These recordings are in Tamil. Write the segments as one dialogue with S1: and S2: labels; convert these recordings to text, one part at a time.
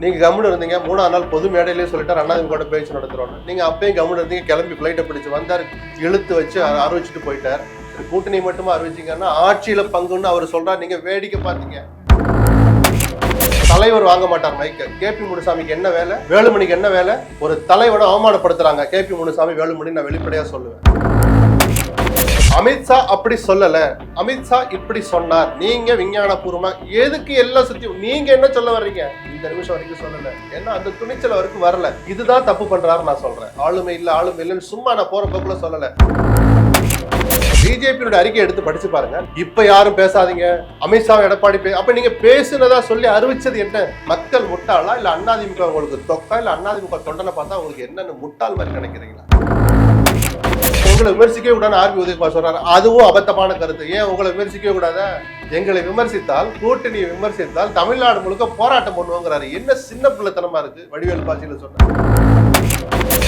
S1: நீங்க கம்முன்னு இருந்தீங்க மூணாவது நாள் பொது மேடையிலே சொல்லிட்டார் அண்ணாதிமுக கூட பேச்சு நடத்துறோம் நீங்க அப்பயும் கம்முன்னு இருந்தீங்க கிளம்பி பிளைட்டை பிடிச்சு வந்தார் இழுத்து வச்சு அ- அறிவிச்சிட்டு போயிட்டார். கூட்டணி மட்டுமா அறிவிச்சிங்கன்னா ஆட்சியில பங்குன்னு அவர் சொல்கிறார் நீங்க வேடிக்கை பார்த்தீங்க தலைவர் வாங்க மாட்டார் மைக்க. கேபி முனுசாமிக்கு என்ன வேலை? வேலுமணிக்கு என்ன வேலை? ஒரு தலைவனை அவமானப்படுத்துறாங்க. கேபி முனுசாமி வேலுமணி நான் வெளிப்படையா சொல்லுவேன். அமித்ஷா அப்படி சொல்லல. அமித்ஷா இப்படி சொன்னார். நீங்க விஞ்ஞானபூர்வமா எதுக்கு எல்லாம் சுத்தி நீங்க என்ன சொல்ல வர்றீங்க? இந்த நிமிஷம் வரைக்கும் சொல்லல. ஏன்னா அந்த துணிச்சல் வரைக்கும் வரல. இதுதான் தப்பு பண்றாரு நான் சொல்றேன். ஆளுமை இல்ல ஆளுமை இல்லைன்னு சும்மா நான் போற போக்குல சொல்லல. பிஜேபியோட அறிக்கை எடுத்து படிச்சு பாருங்க. இப்ப யாரும் பேசாதீங்க. அமித்ஷா எடப்பாடி அப்ப நீங்க பேசுனதா சொல்லி அறிவிச்சது என்ன? மக்கள் முட்டாளா? இல்ல அண்ணாதிமுக உங்களுக்கு தொக்கா இல்ல அண்ணாதிமுக தொண்டனை பார்த்தா உங்களுக்கு என்னன்னு முட்டாள் மாதிரி நினைக்கிறீங்களா? உங்களை விமர்சிக்கவே கூடாது ஆர்பி உதயகுமார் சொல்றாரு. அதுவும் அபத்தமான கருத்து. ஏன் உங்களை விமர்சிக்கவே கூடாது? எங்களை விமர்சித்தால் கூட்டணியை விமர்சித்தால் தமிழ்நாடு முழுக்க போராட்டம் பண்ணுவோங்கிறாரு. என்ன சின்ன பிள்ளைத்தனமா இருக்கு வடிவேல் பாசியில் சொன்னார்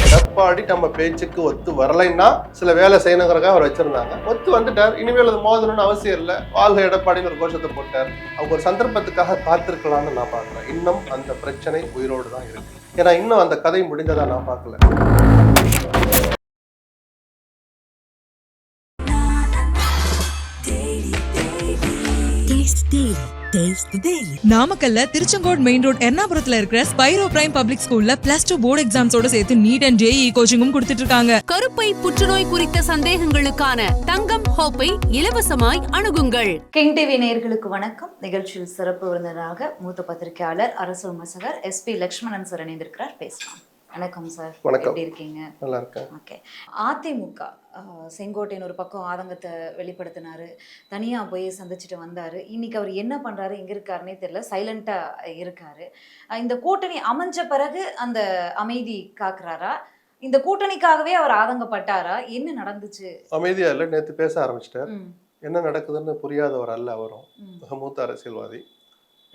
S1: எடப்பாடி நம்ம பேச்சுக்கு ஒத்து வரலைன்னா சில வேலை செய்யணுங்கிறக்காக அவர் வச்சிருந்தாங்க. ஒத்து வந்துட்டார். இனிமேல் அது மோதணும்னு அவசியம் இல்லை. வாழ்க எடப்பாடின்னு ஒரு கோஷத்தை போட்டார். அவங்க ஒரு சந்தர்ப்பத்துக்காக காத்திருக்கலாம்னு நான் பார்க்குறேன் இன்னும் அந்த பிரச்சனை உயிரோடு தான் இருக்கு. ஏன்னா இன்னும் அந்த கதை முடிந்ததா நான் பார்க்கல.
S2: நாமக்கல்ல திருச்செங்கோடு மெயின் ரோட் எர்ணாபுரத்துல இருக்கிற ஸ்பைரோ பிரைம் பப்ளிக் ஸ்கூல்ல பிளஸ் டூ போர்டு எக்ஸாம்ஸோட சேர்த்து நீட் அண்ட் ஜேஇ கோச்சிங்கும் கொடுத்துட்டு இருக்காங்க.
S3: கருப்பை புற்றுநோய் குறித்த சந்தேகங்களுக்கான தங்கம் ஹோப்பை இலவசமாய் அணுகுங்கள்.
S4: கிங் டிவி நேயர்களுக்கு வணக்கம். நிகழ்ச்சியில் சிறப்பு விருந்தினராக மூத்த பத்திரிகையாளர் அரசு விமர்சகர் எஸ்பி லக்ஷ்மணன் சார் இணைந்திருக்கிறார். பேசலாம். வணக்கம் சார்
S1: வணக்கம்.
S4: எப்படி இருக்கீங்க?
S1: நல்லா இருக்கேன்
S4: ஓகே அதிமுக செங்கோட்டையன் ஒரு பக்கம் ஆதங்கத்தை வெளிப்படுத்தினாரு. தனியா போய் சந்திச்சுட்டு வந்தாரு. இன்னைக்கு அவர் என்ன பண்றாரு எங்க இருக்காருன்னே தெரியல. சைலண்டா இருக்காரு. இந்த கூட்டணி அமைஞ்ச பிறகு அந்த அமைதி காக்குறாரா? இந்த கூட்டணிக்காகவே அவர் ஆதங்கப்பட்டாரா? என்ன நடந்துச்சு?
S1: அமைதியா இல்லை நேற்று பேச ஆரம்பிச்சிட்டார். என்ன நடக்குதுன்னு புரியாதவர் அல்ல அவரும். மூத்த அரசியல்வாதி.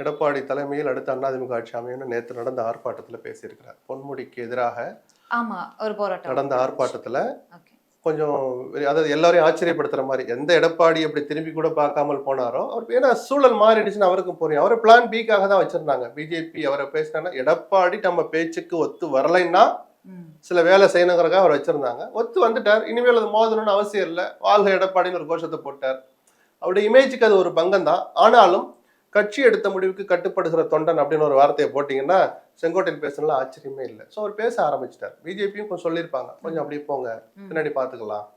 S1: எடப்பாடி தலைமையில் அடுத்த அதிமுக ஆட்சி அமையும்னு நேற்று நடந்த ஆர்ப்பாட்டத்தில் பேசியிருக்கிறார். பொன்முடிக்கு எதிராக நடந்த ஆர்ப்பாட்டத்தில் கொஞ்சம் அதாவது எல்லாரையும் ஆச்சரியப்படுத்துற மாதிரி எந்த எடப்பாடி அப்படி திரும்பி கூட பார்க்காமல் போனாரோ அவர் ஏன்னா சூழல் மாறிடுச்சுன்னு அவருக்கும் புரியும். அவரை பிளான் பிக்காக தான் வச்சிருந்தாங்க. பிஜேபி அவரை பேசினா எடப்பாடி நம்ம பேச்சுக்கு ஒத்து வரலைன்னா சில வேலை செய்யணுங்கிறக்காக அவர் வச்சிருந்தாங்க. ஒத்து வந்துட்டார். இனிமேல் அது மோதணும்னு அவசியம் இல்லை. வாழ்க எடப்பாடின்னு ஒரு கோஷத்தை போட்டார். அவருடைய இமேஜுக்கு அது ஒரு பங்கம் தான். ஆனாலும் கட்சி எடுத்த முடிவுக்கு கட்டுப்படுகிற தொண்டன் அப்படின்னு ஒரு வார்த்தையை போட்டிங்கன்னா செங்கோட்டையன் பேசுனதுல ஆச்சரியமே இல்லை. ஸோ அவர் பேச ஆரம்பிச்சிட்டார். பிஜேபியும் கொஞ்சம் சொல்லியிருப்பாங்க. கொஞ்சம் அப்படியே போங்க. பின்னாடி பார்த்துக்கலாம்.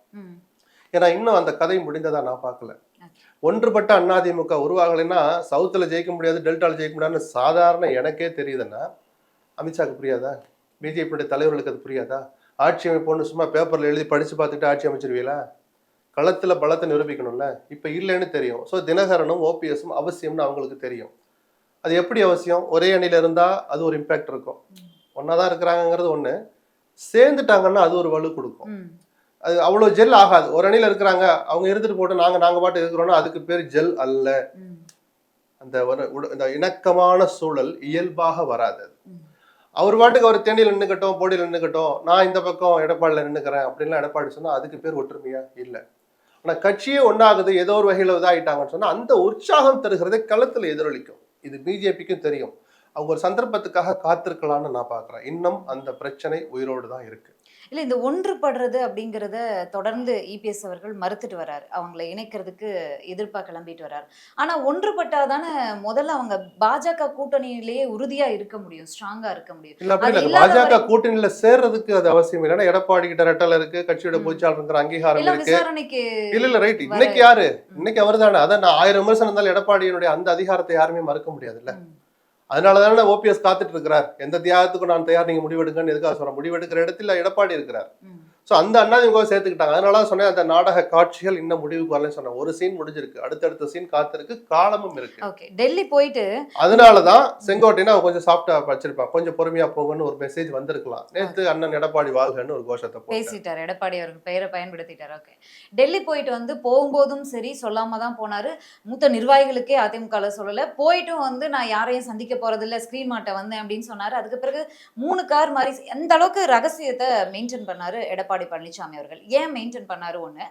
S1: ஏன்னா இன்னும் அந்த கதை முடிந்ததா நான் பார்க்கல. ஒன்றுபட்ட அதிமுக உருவாகலைன்னா சவுத்துல ஜெயிக்க முடியாது டெல்டால ஜெயிக்க முடியாதுன்னு சாதாரண எனக்கே தெரியுதுன்னா அமித்ஷாக்கு புரியாதா? பிஜேபியுடைய தலைவர்களுக்கு அது புரியாதா? ஆட்சி அமைப்போன்னு சும்மா பேப்பர்ல எழுதி படிச்சு பார்த்துட்டு ஆட்சி அமைச்சிருவீங்களா? களத்துல பலத்தை நிரூபிக்கணும்ல? இப்ப இல்லைன்னு தெரியும். ஸோ தினகரனும் ஓபிஎஸும் அவசியம்னு அவங்களுக்கு தெரியும். அது எப்படி அவசியம்? ஒரே அணியில இருந்தா அது ஒரு இம்பாக்ட் இருக்கும். ஒன்னாதான் இருக்கிறாங்கங்கிறது ஒண்ணு. சேர்ந்துட்டாங்கன்னா அது ஒரு வலு கொடுக்கும். அது அவ்வளோ ஜெல் ஆகாது. ஒரு அணியில் இருக்கிறாங்க அவங்க இருந்துட்டு போட்டு நாங்க நாங்க பாட்டு இருக்கிறோம்னா அதுக்கு பேர் ஜெல் அல்ல. அந்த ஒரு இந்த இணக்கமான சூழல் இயல்பாக வராது. அவர் பாட்டுக்கு அவர் தேனியில் நின்னுக்கட்டும் போடியில் நின்னுக்கட்டும் நான் இந்த பக்கம் எடப்பாடியில் நின்னுக்கிறேன் அப்படின்லாம் எடப்பாடி சொன்னா அதுக்கு பேர் ஒற்றுமையா? இல்லை. ஆனால் கட்சியே ஒன்றாகுது ஏதோ ஒரு வகையில் இதாகிட்டாங்கன்னு சொன்னால் அந்த உற்சாகம் தருகிறதை களத்தில் எதிரொலிக்கும். இது பிஜேபிக்கும் தெரியும். அவங்க ஒரு சந்தர்ப்பத்துக்காக காத்திருக்கலாம்னு நான் பார்க்குறேன் இன்னும் அந்த பிரச்சனை உயிரோடு தான் இருக்குது
S4: இல்ல இந்த ஒன்றுபடுறது அப்படிங்கிறத தொடர்ந்து இபிஎஸ் அவர்கள் மறுத்துட்டு வர்றாரு அவங்கள இணைக்கிறதுக்கு எதிர்ப்பா கிளம்பிட்டு வர்றாரு ஆனா ஒன்றுபட்டாதானே முதல்ல அவங்க பாஜக கூட்டணியிலேயே உறுதியா இருக்க முடியும் ஸ்ட்ராங்கா இருக்க முடியும்.
S1: பாஜக கூட்டணியில சேர்றதுக்கு அது அவசியம் இல்லை. எடப்பாடி கிட்ட ரெட்டல் இருக்கு கட்சியோட
S4: ம்.
S1: பொதுச்சாளருங்கிற அங்கீகாரம்
S4: இல்ல
S1: இருக்கு. இல்ல இல்ல ரைட். இன்னைக்கு யாரு. இன்னைக்கு அவர் தானே அதான் நான் ஆயிரம் விமர்சனம் இருந்தாலும் எடப்பாடியினுடைய அந்த அதிகாரத்தை யாருமே மறுக்க முடியாதுல்ல. அதனால தானே ஓபிஎஸ் காத்துட்டு இருக்கிறார்? எந்த தியாகத்துக்கும் நான் தயார் நீங்க முடிவெடுங்கன்னு எதுக்காக சொல்றேன்? முடிவெடுக்கிற இடத்துல எடப்பாடி இருக்கிறார். சோ அந்த அண்ணாதிமுக சேர்த்துக்கிட்டாங்க. அதனால தான் சொன்னேன் அந்த நாடக காட்சிகள் இன்னும் முடிவுக்கு வரலன்னு சொன்னேன். ஒரு சீன் முடிஞ்சிருக்கு. அடுத்தடுத்த சீன் காத்திருக்கு. காலமும் இருக்கு.
S4: ஓகே டெல்லி போயிட்டு
S1: அதனாலதான் செங்கோட்டையினா கொஞ்சம் சாஃப்டா வச்சிருப்பான் கொஞ்சம் பொறுமையா போங்கன்னு ஒரு மெசேஜ் வந்திருக்கலாம். நேத்து அண்ணன் எடப்பாடி வாழ்கன்னு ஒரு கோஷத்தை
S4: பேசிட்டார். எடப்பாடி அவர்கள் பெயரை பயன்படுத்திட்டார். ஓகே டெல்லி போயிட்டு வந்து போகும்போதும் சரி சொல்லாம தான் போனாரு. மூத்த நிர்வாகிகளுக்கே அதிமுக சொல்லல. போயிட்டும் வந்து நான் யாரையும் சந்திக்க போறதில்ல ஸ்கிரீன் மாட்ட வந்தேன் அப்படின்னு சொன்னாரு. அதுக்கு பிறகு மூணு கார் மாதிரி எந்த அளவுக்கு ரகசியத்தை மெயின்டைன் பண்ணாரு எடப்பாடி பழனிசாமி அவர்கள். ஏன் மெயின்டைன் பண்ணாரு ஒண்ணு?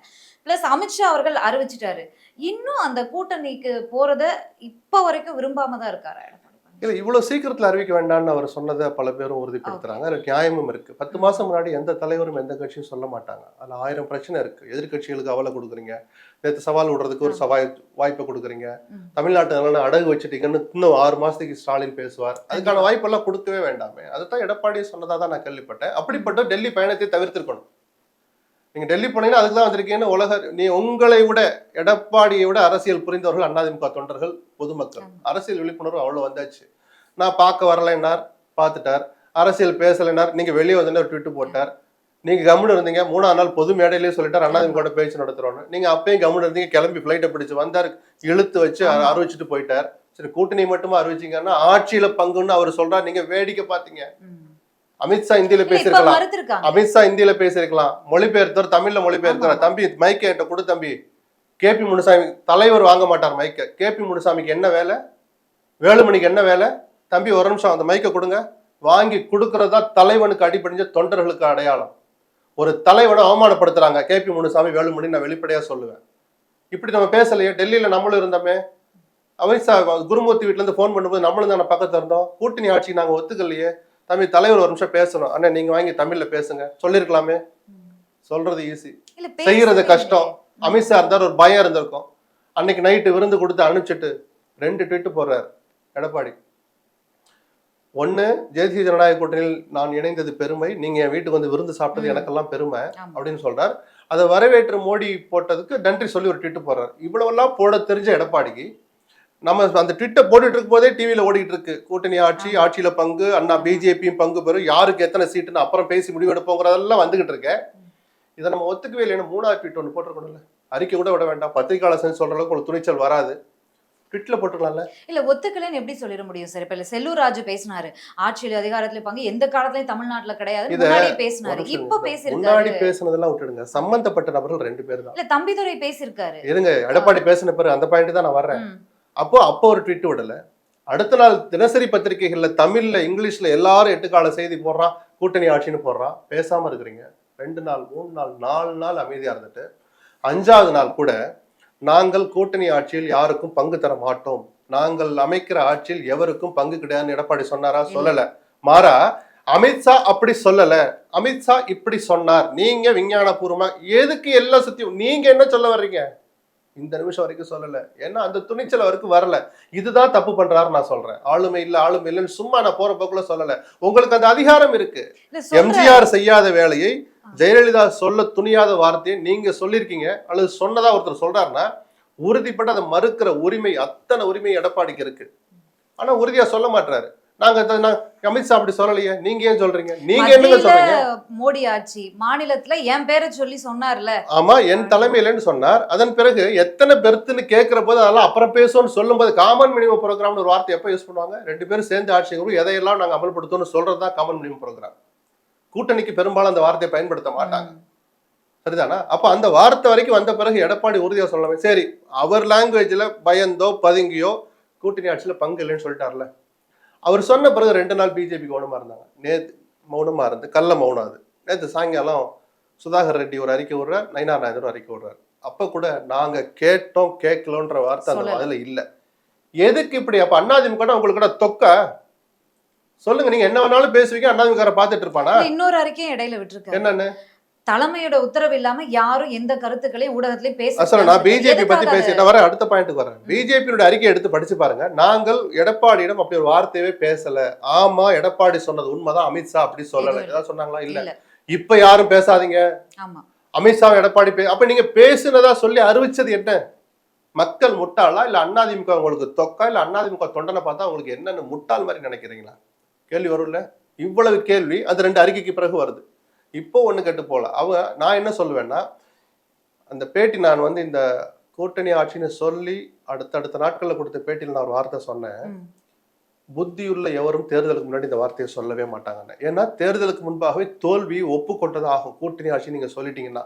S4: பிளஸ் அமித்ஷா அவர்கள் அறிவிச்சிட்டாரு. இன்னும் அந்த கூட்டணிக்கு போறத இப்ப வரைக்கும் விரும்பாம தான் இருக்காரா எடப்பாடி
S1: இல்ல இவ்வளவு சீக்கிரத்துல அறிவிக்க வேண்டாம்னு அவர் சொன்னதை பல பேரும் உறுதிப்படுத்துறாங்க. அதுல நியாயமும் இருக்கு. பத்து மாசம் முன்னாடி எந்த தலைவரும் எந்த கட்சியும் சொல்ல மாட்டாங்க. அதுல ஆயிரம் பிரச்சனை இருக்கு. எதிர்க்கட்சிகளுக்கு அவலை கொடுக்குறீங்க. நேற்று சவால் விடுறதுக்கு ஒரு சவாய் வாய்ப்பை கொடுக்குறீங்க. தமிழ்நாட்டு நலனை அடகு வச்சுட்டீங்கன்னு இன்னும் ஆறு மாசத்துக்கு ஸ்டாலின் பேசுவார். அதுக்கான வாய்ப்பெல்லாம் கொடுக்கவே வேண்டாமே. அதுதான் எடப்பாடி சொன்னதா தான் நான் கேள்விப்பட்டேன். அப்படிப்பட்ட டெல்லி பயணத்தை தவிர்த்திருக்கணும். நீங்க டெல்லி போனீங்கன்னா அதுக்கு தான் வந்திருக்கீங்கன்னு உலக நீ உங்களை விட எடப்பாடியை விட அரசியல் புரிந்தவர்கள் அதிமுக தொண்டர்கள் பொதுமக்கள். அரசியல் விழிப்புணர்வு அவ்வளவு வந்தாச்சு. நான் பார்க்க வரலைன்னார் பார்த்துட்டார். அரசியல் பேசலைன்னார் நீங்க வெளியே வந்து ஒரு ட்விட்டு போட்டார். நீங்க கம்முன்னு இருந்தீங்க மூணாவது நாள் பொது மேடையிலேயே சொல்லிட்டார் அண்ணாதிமுக பேச்சு நடத்துறோம்னு. நீங்க அப்பயும் கம்முன்னு இருந்தீங்க கிளம்பி ஃபிளைட்டை பிடிச்சு வந்தார் இழுத்து வச்சு. அறிவிச்சிட்டு போயிட்டார். சரி கூட்டணி மட்டுமா அறிவிச்சீங்கன்னா ஆட்சியில பங்குன்னு அவர் சொல்றார் நீங்க வேடிக்கை பாத்தீங்க. அமித்ஷா இந்தியில பேசியிருக்கலாம். அமித்ஷா இந்தியில பேசியிருக்கலாம். மொழிபெயர்த்தவர் தமிழ்ல மொழிபெயர்க்கிறார் தம்பி மைக்க என்கிட்ட கொடு தம்பி. கேபி முனுசாமி தலைவர் வாங்க மாட்டார் மைக்க கேபி முனுசாமிக்கு என்ன வேலை? வேலுமணிக்கு என்ன வேலை? தம்பி ஒரு நிமிஷம் அந்த மைக்க கொடுங்க. வாங்கி கொடுக்கறதா தலைவனுக்கு அடிபடிஞ்ச தொண்டர்களுக்கு அடையாளம். ஒரு தலைவனை அவமானப்படுத்துறாங்க கேபி முனுசாமி வேலுமணி நான் வெளிப்படையா சொல்லுவேன். இப்படி நம்ம பேசலையே டெல்லியில நம்மளும் இருந்தோமே. அமித்ஷா குருமூர்த்தி வீட்ல இருந்து ஃபோன் பண்ணும்போது நம்மளும் தானே பக்கத்துல இருந்தோம். கூட்டணி ஆட்சி நாங்க ஒத்துக்கலையே. தம்பி தலைவர் ஒரு நிமிஷம் பேசணும். அண்ணா நீங்க வாங்கி தமிழ்ல பேசுங்க. சொல்லிருக்கலாமே. சொல்றது ஈஸி செய்யறது கஷ்டம். அமித்ஷா இருந்தார் ஒரு பயம் இருந்திருக்கும். அன்னைக்கு நைட்டு விருந்து கொடுத்து அனுப்பிச்சிட்டு ரெண்டு ட்வீட் போடுறாரு. எடப்பாடி. ஒண்ணு தேசிய ஜனநாயக கூட்டணியில் நான் இணைந்தது பெருமை. நீங்க என் வீட்டுக்கு வந்து விருந்து சாப்பிட்டது. எனக்கெல்லாம் பெருமை. அப்படின்னு சொல்றார். அதை வரவேற்று மோடி போட்டதுக்கு நன்றி சொல்லி ஒரு ட்விட் போடுறாரு. இவ்வளவெல்லாம் போட தெரிஞ்ச எடப்பாடிக்கு நம்ம அந்த ட்விட்டை போட்டுட்டு இருக்கும் போதே டிவியில ஓடிட்டு இருக்கு கூட்டணி ஆட்சி ஆட்சியில பங்கு அண்ணா பிஜேபியும் பங்கு பெறும். யாருக்கு எத்தனை சீட்டுன்னு அப்புறம் பேசி முடிவு எடுப்போங்கிறதெல்லாம் வந்துகிட்டு இருக்கு இதை நம்ம ஒத்துக்கவே இல்லைன்னு மூணாவது ட்வீட் ஒன்று போட்டிருக்கணும்ல. அறிக்கை கூட விட வேண்டாம். பத்திரிகையாளர் செஞ்சு சொல்ற அளவுக்கு ஒரு துணிச்சல் வராது. ட்விட்ல போட்டுக்கலாம்ல
S4: இல்ல ஒத்துக்கலைன்னு எப்படி சொல்லிட முடியும் சார் இப்ப இல்ல செல்லூர் ராஜு பேசினாரு. ஆட்சியில் அதிகாரத்துல பங்கு எந்த காலத்துலயும் தமிழ்நாட்டுல கிடையாது. பேசினாரு. இப்ப
S1: இருங்க. முன்னாடி பேசுனதெல்லாம் விட்டுடுங்க. சம்பந்தப்பட்ட நபர்கள் ரெண்டு பேர் தான்.
S4: இல்ல தம்பிதுரை பேசியிருக்காரு.
S1: இருங்க எடப்பாடி பேசின பிறகு அந்த பாயிண்ட் தான் நான் வர்றேன்.
S4: ம்.
S1: அப்போ அப்போ ஒரு ட்வீட் விடல. அடுத்த நாள் தினசரி பத்திரிகைகள்ல தமிழ்ல இங்கிலீஷ்ல எல்லாரும் எட்டு கால செய்தி போடுறான் கூட்டணி ஆட்சின்னு போடுறான் பேசாம இருக்கிறீங்க. ரெண்டு நாள் மூணு நாள் நாலு நாள் அமைதியா இருந்துட்டு அஞ்சாவது நாள் கூட நாங்கள் கூட்டணி ஆட்சியில் யாருக்கும் பங்கு தர மாட்டோம். நாங்கள் அமைக்கிற ஆட்சியில் எவருக்கும் பங்கு கிடையாதுன்னு எடப்பாடி சொன்னாரா? சொல்லல. மாறா அமித்ஷா அப்படி சொல்லல. அமித்ஷா இப்படி சொன்னார். நீங்க விஞ்ஞானபூர்வமா எதுக்கு எல்லாம் சுத்தி நீங்க என்ன சொல்ல வர்றீங்க? இந்த நிமிஷம் வரைக்கும் சொல்லல. ஏன்னா அந்த துணிச்சல் அவருக்கு வரல. இதுதான் தப்பு பண்றாரு நான் சொல்றேன். ஆளுமை இல்ல ஆளுமை இல்லைன்னு சும்மா நான் போற போக்குல சொல்லல. உங்களுக்கு அந்த அதிகாரம் இருக்கு. எம்ஜிஆர் செய்யாத வேலையை ஜெயலலிதா சொல்ல துணியாத வார்த்தையை நீங்க சொல்லியிருக்கீங்க. அல்லது சொன்னதா ஒருத்தர் சொல்றாருன்னா உறுதிப்பட்டு அதை மறுக்கிற உரிமை அத்தனை உரிமை எடப்பாடிக்கு இருக்கு. ஆனா உறுதியா சொல்ல மாட்டாரு நாங்க அமித்ஷா அப்படி சொல்லலையே. நீங்க ஏன் சொல்றீங்க? நீங்க என்னங்க
S4: மத்தியில
S1: சொல்றீங்க?
S4: மோடி ஆட்சி மாநிலத்துல என் பேரை சொல்லி சொன்னார்ல.
S1: ஆமா என் தலைமையிலன்னு சொன்னார். அதன் பிறகு எத்தனை பெருத்துன்னு கேட்கிற போது அதெல்லாம் அப்புறம் பேசுவோம்னு சொல்லும்போது காமன் மினிமம் ப்ரோக்ராம்னு ஒரு வார்த்தை எப்போ யூஸ் பண்ணுவாங்க? ரெண்டு பேரும் சேர்ந்து ஆட்சி செய்யணும் எதையெல்லாம் நாங்க அமல்படுத்தணும்னு சொல்றது தான் காமன் மினிமம் ப்ரோக்ராம் கூட்டணிக்கு பெரும்பாலும் அந்த வார்த்தையை பயன்படுத்த மாட்டாங்க. சரிதானா? அப்ப அந்த வார்த்தை வரைக்கும் வந்த பிறகு எடப்பாடி உறுதியா சொல்லலாமே. சரி அவர் லாங்குவேஜ்ல பயந்தோ பதுங்கியோ கூட்டணி ஆட்சியில பங்கு இல்லைன்னு சொல்லிட்டார்ல. அவர் சொன்ன பிறகு ரெண்டு நாள் பிஜேபி மௌனமா இருந்தாங்க. நேத்து மௌனமா இருந்து கள்ள மௌனம் அது நேத்து சாயங்காலம் சுதாகர் ரெட்டி ஒரு அறிக்கை விடுறார் நயினார் நாயந்தர் ஒரு அறிக்கை விடுறார். அப்ப கூட நாங்க கேட்டோம் கேட்கலன்ற வார்த்தை அந்த. அதுல இல்ல. எதுக்கு இப்படி? அப்ப அண்ணாதிமுக உங்களுக்கு கூட தொக்க? சொல்லுங்க நீங்க என்ன வேணாலும் பேசுவீங்க அண்ணாதிமுக பார்த்துட்டு இருப்பானா?
S4: இன்னொரு அறிக்கையும் இடையில விட்டுருக்காரு.
S1: என்னன்னு?
S4: தலைமையோட உத்தரவு இல்லாம யாரும் எந்த கருத்துக்களையும் ஊடகத்திலயும் பேச
S1: அசல நான் பிஜேபி பத்தி
S4: எதுக்காக?
S1: பேசி நான் வரேன். அடுத்த பாயிண்ட்டுக்கு வரேன். பிஜேபியோட அறிக்கை எடுத்து படிச்சு பாருங்க. நாங்கள் எடப்பாடியிடம் அப்படி ஒரு வார்த்தையவே பேசல. ஆமா எடப்பாடி சொன்னது உண்மைதான். அமித்ஷா அப்படி சொல்லல. ஏதாவது சொன்னாங்களா? இல்ல. இப்ப யாரும் பேசாதீங்க.
S4: ஆமா.
S1: அமித்ஷா எடப்பாடி பே அப்ப நீங்க பேசுனதா சொல்லி அறிவிச்சது என்ன? மக்கள் முட்டாளா? இல்ல அண்ணாதிமுக உங்களுக்கு தொக்கா? இல்ல அண்ணாதிமுக தொண்டனை பார்த்தா உங்களுக்கு என்னன்னு முட்டாள் மாதிரி நினைக்கிறீங்களா? கேள்வி வரும்ல? இவ்வளவு கேள்வி அந்த ரெண்டு அறிக்கைக்கு பிறகு வருது. இப்போ ஒண்ணு கெட்டு போல. அவங்க நான் என்ன சொல்லுவேன்னா அந்த பேட்டி நான் வந்து இந்த கூட்டணி ஆட்சின்னு சொல்லி அடுத்தடுத்த நாட்கள்ல கொடுத்த பேட்டியில் நான் ஒரு வார்த்தை சொன்னேன். புத்தியுள்ள எவரும் தேர்தலுக்கு முன்னாடி இந்த வார்த்தையை சொல்லவே மாட்டாங்கன்னு. ஏன்னா தேர்தலுக்கு முன்பாகவே தோல்வி ஒப்புக்கொண்டது ஆகும் கூட்டணி ஆட்சி நீங்க சொல்லிட்டீங்கன்னா.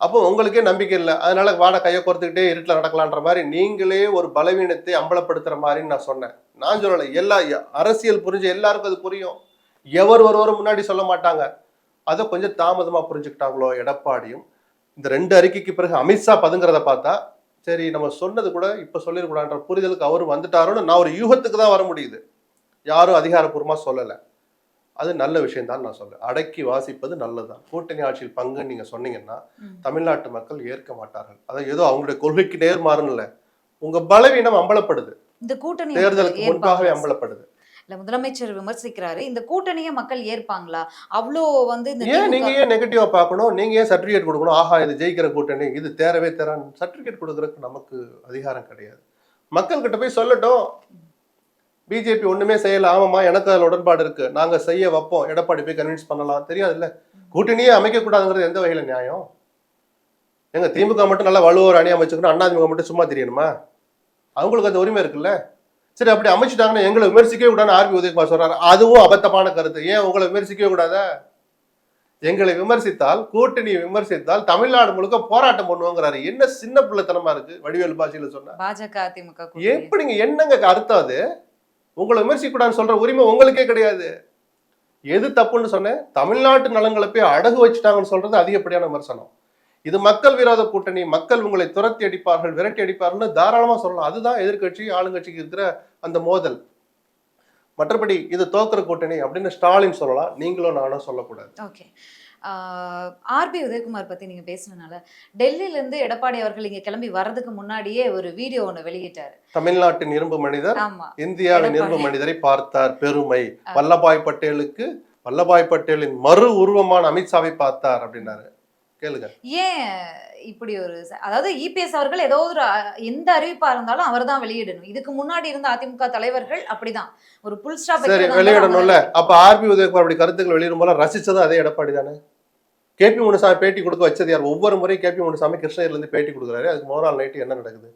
S1: அப்போ உங்களுக்கே நம்பிக்கை இல்லை. அதனால வாட கையை கோர்த்துக்கிட்டே இருட்டில் நடக்கலான்ற மாதிரி நீங்களே ஒரு பலவீனத்தை அம்பலப்படுத்துற மாதிரின்னு நான் சொன்னேன். நான் சொல்லலை எல்லா அரசியல் புரிஞ்ச எல்லாருக்கும் அது புரியும். எவர் ஒருவரும் முன்னாடி சொல்ல மாட்டாங்க. அதை கொஞ்சம் தாமதமா புரிஞ்சுக்கிட்டாங்களோ எடப்பாடியும். இந்த ரெண்டு அறிக்கைக்கு பிறகு அமித்ஷா பதுங்கிறத பார்த்தா சரி நம்ம சொன்னது கூட இப்ப சொல்லிடக்கூடாதுன்ற புரிதலுக்கு அவரும் வந்துட்டாரோன்னு நான் ஒரு யூகத்துக்கு தான் வர முடியுது. யாரும் அதிகாரப்பூர்வமா சொல்லலை. அது நல்ல விஷயம் தான் நான் சொல்றேன். அடக்கி வாசிப்பது நல்லதுதான். கூட்டணி ஆட்சியில் பங்குன்னு நீங்க சொன்னீங்கன்னா. தமிழ்நாட்டு மக்கள் ஏற்க மாட்டார்கள். அதாவது ஏதோ அவங்களுடைய கொள்கைக்கு நேர்மாறுன்னு இல்ல உங்க பலவீனம் அம்பலப்படுது.
S4: இந்த கூட்டணி
S1: தேர்தலுக்கு முன்பாகவே? அம்பலப்படுது.
S4: இல்ல முதலமைச்சர் விமர்சிக்கிறாரு இந்த கூட்டணியை மக்கள் ஏற்பாங்களா? அவ்வளோ வந்து
S1: ஏன் நீங்க ஏன் நெகட்டிவா பார்க்கணும்? நீங்க ஏன் சர்டிபிகேட் கொடுக்கணும்? ஆஹா இது ஜெயிக்கிற கூட்டணி இது தேரவே தேரான் சர்டிபிகேட் கொடுக்கறதுக்கு நமக்கு அதிகாரம் கிடையாது. மக்கள் கிட்ட போய் சொல்லட்டும். பிஜேபி ஒண்ணுமே செய்யல ஆமாமா எனக்கு அதுல உடன்பாடு இருக்கு. நாங்க செய்ய வைப்போம். எடப்பாடி போய் கன்வின்ஸ் பண்ணலாம். தெரியாதுல்ல? கூட்டணியே அமைக்க கூடாதுங்கிறது எந்த வகையில நியாயம்? எங்க திமுக மட்டும் நல்லா வலுவ ஒரு அணி அமைச்சுக்கணும் அண்ணாதிமுக மட்டும் சும்மா தெரியணுமா? அவங்களுக்கு அந்த உரிமை இருக்குல்ல? சரி அப்படி அமைச்சிட்டாங்கன்னா எங்களை விமர்சிக்கவே கூடாதுன்னு ஆர்பி உதயகுமார் சொல்றாரு. அதுவும் அபத்தமான கருத்து. ஏன் உங்களை விமர்சிக்கவே கூடாதா? எங்களை விமர்சித்தால் கூட்டணியை விமர்சித்தால் தமிழ்நாடு முழுக்க போராட்டம் பண்ணுவோங்கிறாரு. என்ன சின்ன பிள்ளைத்தனமா இருக்கு? வடிவேலு பாஷையில சொன்னா.
S4: பாஜக அதிமுக.
S1: எப்படிங்க என்னங்க அர்த்தம் அது? உங்களை விமர்சிக்க கூடாதுன்னு சொல்ற உரிமை உங்களுக்கே கிடையாது. எது தப்புன்னு சொன்னேன்? தமிழ்நாட்டு நலங்களை போய் அடகு வச்சுட்டாங்கன்னு சொல்றது அதிகப்படியான விமர்சனம். இது மக்கள் விரோத கூட்டணி மக்கள் உங்களை துரத்தி அடிப்பார்கள் விரட்டி அடிப்பார்கள்னு தாராளமா சொல்லலாம். அதுதான் எதிர்க்கட்சி ஆளுங்கட்சிக்கு இருக்கிற அந்த மோதல். மற்றபடி இது தோக்குற கூட்டணி அப்படின்னு ஸ்டாலின் சொல்லலாம். நீங்களும் நானும் சொல்லக்கூடாது.
S4: ஓகே. ஆர்பி உதயகுமார் பத்தி நீங்க பேசுனதுனால டெல்லியில இருந்து எடப்பாடி அவர்கள் இங்க கிளம்பி வர்றதுக்கு முன்னாடியே ஒரு வீடியோ ஒண்ணு வெளியிட்டாரு.
S1: தமிழ்நாட்டின் இரும்பு மனிதர் இந்தியாவின் இரும்பு. மனிதரை பார்த்தார் பெருமை. வல்லபாய் பட்டேலுக்கு வல்லபாய் பட்டேலின் மறு உருவமான அமித்ஷாவை பார்த்தார் அப்படின்னாரு. கேளுங்க.
S4: ஏன் இப்படி ஒரு அதாவது இபிஎஸ் அவர்கள் ஏதோ ஒரு எந்த அறிவிப்பா இருந்தாலும் அவர் தான் வெளியிடணும். இதுக்கு முன்னாடி இருந்த அதிமுக தலைவர்கள் அப்படிதான். ஒரு புல் ஸ்டாப்
S1: சரி வெளியிடணும்ல. அப்ப ஆர்பி உதயகுமார் அப்படி கருத்துக்கள் வெளியிடும் போல ரசிச்சது அதே எடப்பாடி தானே? கேபி முனுசாமி பேட்டி கொடுக்க வச்சது யார்? ஒவ்வொரு முறையும் கேபி முனுசாமி கிருஷ்ணகிரில இருந்து பேட்டி கொடுக்குறாரு. அதுக்கு நாள் நைட்டு என்ன நடக்குது?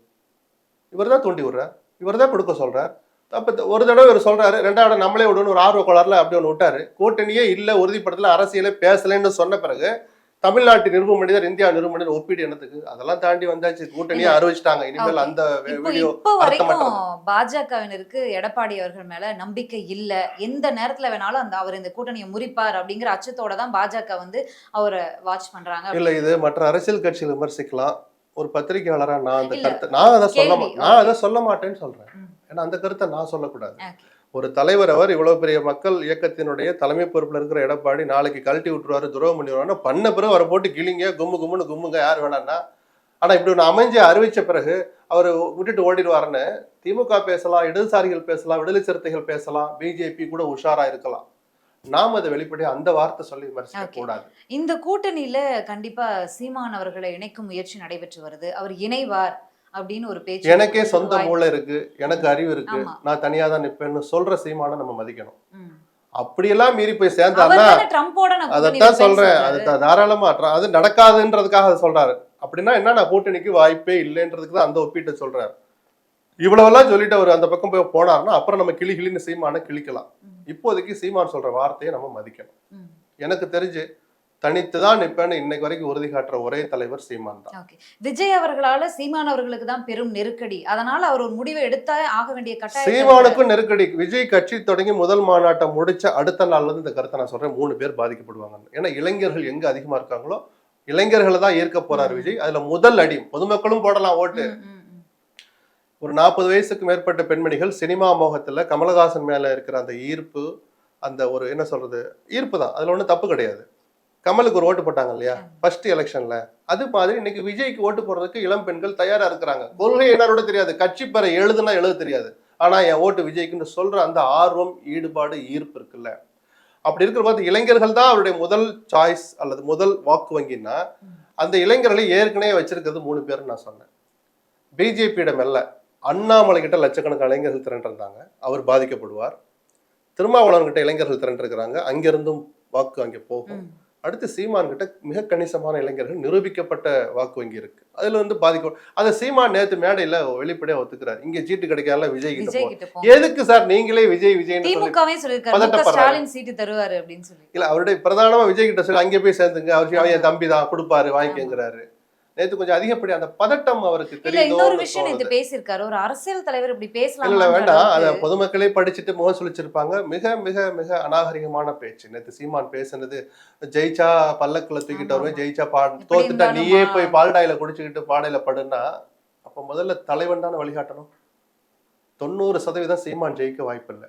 S1: இவர் தான் தூண்டி விடுறார். இவர் தான் கொடுக்க சொல்றார். அப்ப ஒரு தடவை இவர் சொல்றாரு ரெண்டாவது நம்மளே விடணும் ஒரு ஆர்வ கோளாறுல அப்படி ஒன்று விட்டாரு. கூட்டணியே இல்ல உறுதிப்படுத்தல அரசியலே பேசலைன்னு சொன்ன பிறகு தமிழ்நாட்டு நிருப மனிதர் இந்தியா நிருப மனிதர் ஒப்பீடு என்னத்துக்கு அதெல்லாம் தாண்டி வந்தாச்சு கூட்டணியே. அறிவிச்சிட்டாங்க இனிமேல். அந்த வீடியோ.
S4: பாஜகவினருக்கு எடப்பாடி அவர்கள் மேல நம்பிக்கை இல்ல எந்த நேரத்துல வேணாலும் அந்த அவர் இந்த கூட்டணியை முறிப்பார் அப்படிங்கிற அச்சத்தோட தான் பாஜக வந்து அவரை வாட்ச் பண்றாங்க
S1: இல்ல இது மற்ற அரசியல் கட்சிகள் விமர்சிக்கலாம் ஒரு பத்திரிகையாளரா நான் அந்த கருத்தை நான் அதை சொல்ல நான். அதை சொல்ல மாட்டேன்னு சொல்றேன். ஏன்னா அந்த கருத்தை நான் சொல்லக்கூடாது. ஒரு தலைவர் அவர் இவ்வளவு பெரிய மக்கள் இயக்கத்தினுடைய தலைமை பொறுப்புல இருக்கிற எடப்பாடி நாளைக்கு கழட்டி விட்டுருவாரு துரோகம் பண்ணிடுவாரு பண்ண பிறகு அவரை போட்டு கிளிங்க கும்மு கும்முன்னு கும்முங்க யார் வேணான்னா. ஆனா இப்படி ஒன்று அமைஞ்சு அறிவிச்ச பிறகு அவர் விட்டுட்டு ஓடிடுவாருன்னு திமுக பேசலாம் இடதுசாரிகள் பேசலாம் விடுதலை சிறுத்தைகள் பேசலாம் பிஜேபி கூட உஷாரா இருக்கலாம். நாம் அதை வெளிப்படையா அந்த வார்த்தை சொல்லி விமர்சிக்க. கூடாது.
S4: இந்த கூட்டணியில கண்டிப்பா சீமான் அவர்களை இணைக்கும் முயற்சி நடைபெற்று வருது. அவர் இணைவார். அப்படின்னு ஒரு பேச்சு
S1: எனக்கே சொந்த மூளை இருக்கு எனக்கு அறிவு இருக்கு. நான் தனியா தான் நிப்பேன்னு சொல்ற சீமான நம்ம மதிக்கணும். அப்படியெல்லாம் மீறி போய் சேர்ந்தாருன்னா அதைத்தான் சொல்றேன். அது தாராளமா அது நடக்காதுன்றதுக்காக அதை சொல்றாரு அப்படின்னா என்ன நான் கூட்டணிக்கு வாய்ப்பே இல்லைன்றதுக்கு தான் அந்த ஒப்பீட்டை சொல்றாரு இவ்வளவெல்லாம் சொல்லிட்டு அவர் அந்த பக்கம் போய் போனாருன்னா அப்புறம் நம்ம கிளி கிளின்னு சீமான கிழிக்கலாம்
S4: ம்.
S1: இப்போதைக்கு சீமான் சொல்ற வார்த்தையை நம்ம மதிக்கணும். எனக்கு தெரிஞ்சு தனித்து தான் நிப்பேன்னு இன்னைக்கு வரைக்கும் உறுதி காட்டுற ஒரே தலைவர் சீமான் தான்.
S4: ஓகே விஜய் அவர்களால சீமான் அவர்களுக்கு தான் பெரும் நெருக்கடி. அதனால அவர் ஒரு முடிவை எடுத்தா ஆக வேண்டிய கட்டாயம்
S1: சீமானுக்கும் நெருக்கடி. விஜய் கட்சி தொடங்கி முதல் மாநாட்டம் முடிச்ச அடுத்த நாள்ல இருந்து இந்த கருத்தை நான் சொல்றேன். மூணு பேர் பாதிக்கப்படுவாங்க. ஏன்னா இளைஞர்கள் எங்க அதிகமா இருக்காங்களோ இளைஞர்களை தான் ஈர்க்க போறாரு. விஜய். அதுல முதல் அடி பொதுமக்களும் போடலாம் ஓட்டு. ஒரு நாற்பது வயசுக்கு மேற்பட்ட பெண்மணிகள் சினிமா மோகத்துல கமலஹாசன் மேல இருக்கிற அந்த ஈர்ப்பு அந்த ஒரு என்ன சொல்றது ஈர்ப்பு தான். அதுல ஒண்ணும் தப்பு கிடையாது. கமலுக்கு ஒரு ஓட்டு போட்டாங்க இல்லையா ஃபர்ஸ்ட் எலெக்ஷன்ல அது மாதிரி இன்னைக்கு விஜய்க்கு ஓட்டு போடுறதுக்கு இளம் பெண்கள் தயாரா இருக்கிறாங்க. கொள்கை என்னோட தெரியாது. கட்சி பெற எழுதுனா எழுத தெரியாது. ஆனா என் ஓட்டு விஜய்க்குன்னு சொல்ற அந்த ஆர்வம் ஈடுபாடு ஈர்ப்பு இருக்குல்ல. அப்படி இருக்கிற போது இளைஞர்கள் தான் அவருடைய முதல் சாய்ஸ் அல்லது முதல் வாக்கு வங்கின்னா அந்த இளைஞர்களை ஏற்கனவே வச்சிருக்கிறது மூணு பேர் நான் சொன்னேன். பிஜேபியிடம் அல்ல அண்ணாமலை கிட்ட லட்சக்கணக்கான இளைஞர்கள் திரண்டிருந்தாங்க. அவர் பாதிக்கப்படுவார். திருமாவளவன் கிட்ட இளைஞர்கள் திரண்டிருக்கிறாங்க. அங்கிருந்தும் வாக்கு அங்கே போகும். அடுத்து சீமான் கிட்ட மிக கணிசமான இளைஞர்கள் நிரூபிக்கப்பட்ட வாக்கு வங்கி இருக்கு. அதுல வந்து பாதிக்க அதை சீமான் நேத்து மேடையில வெளிப்படையா ஒத்துக்கிறார். இங்க சீட்டு கிடைக்காத விஜய்
S4: விஜய்
S1: எதுக்கு சார் நீங்களே விஜய்.
S4: ஸ்டாலின் சீட்டு தருவாரு அப்படின்னு சொல்லி.
S1: இல்ல அவருடைய பிரதானமா விஜய் கிட்ட சொல்லி அங்கே போய் சேர்ந்துங்க. அவர் என் தம்பி தான் கொடுப்பாரு வாங்கிக்கங்கிறாரு. நேத்து கொஞ்சம் அதிகப்படி அந்த பதட்டம் அவருக்கு தெரியுதோ
S4: இன்னொரு விஷயம் நேத்து பேசியிருக்காரு. ஒரு அரசியல் தலைவர் இப்படி
S1: இல்ல இல்ல
S4: பேசலாம்
S1: வேண்டாம் அத பொதுமக்களே படிச்சுட்டு முகம் சுழிச்சிருப்பாங்க. மிக மிக மிக அநாகரிகமான பேச்சு. நேத்து சீமான் பேசுனது ஜெயிச்சா பல்லக்குல தூக்கிட்டு வருவேன் ஜெயிச்சா பா தோத்துட்டா நீயே போய் பால்டாயில குடிச்சுக்கிட்டு பாடையில படுன்னா அப்ப முதல்ல தலைவன் தானே வழிகாட்டணும். தொண்ணூறு சதவீதம் சீமான் ஜெயிக்க வாய்ப்பில்லை.